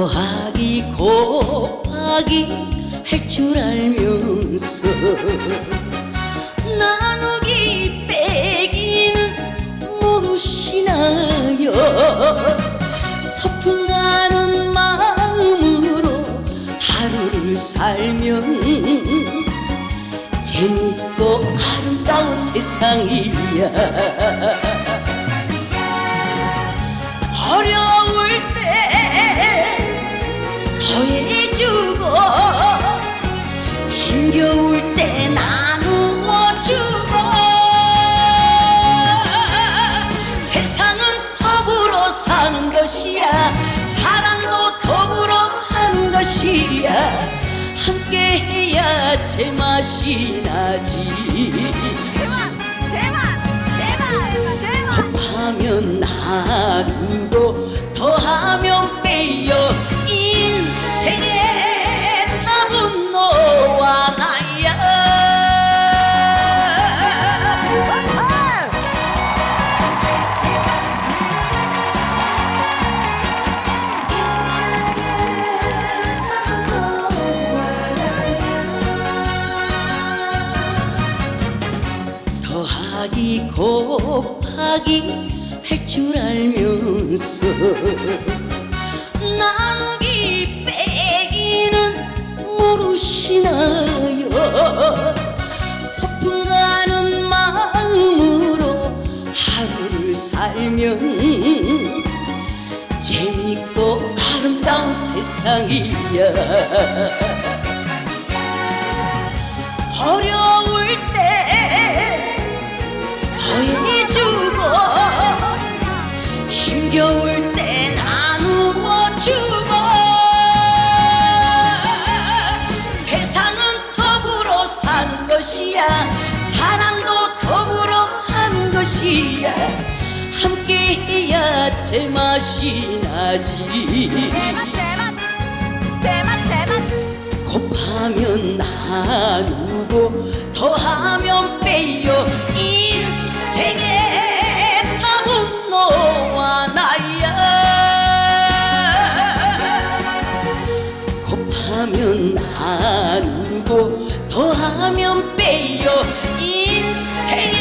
더하기 곱하기 할 줄 알면서 나누기 빼기는 모르시나요? 서풍 가는 마음으로 하루를 살면 재밌고 아름다운 세상이야 함께 해야 제맛이 나지 더하기 곱하기 할 줄 알면서 나누기 빼기는 모르시나요? 서풍 가는 마음으로 하루를 살면 재밌고 아름다운 세상이야. 어려울 때 힘겨울 때 나누어주고 세상은 더불어 사는 것이야. 사랑도 더불어 하는 것이야. 함께 해야 제맛이 나지. 곱하면 나누고 더하면 빼요. 인생의 나누고 더하면 빼요. 인생의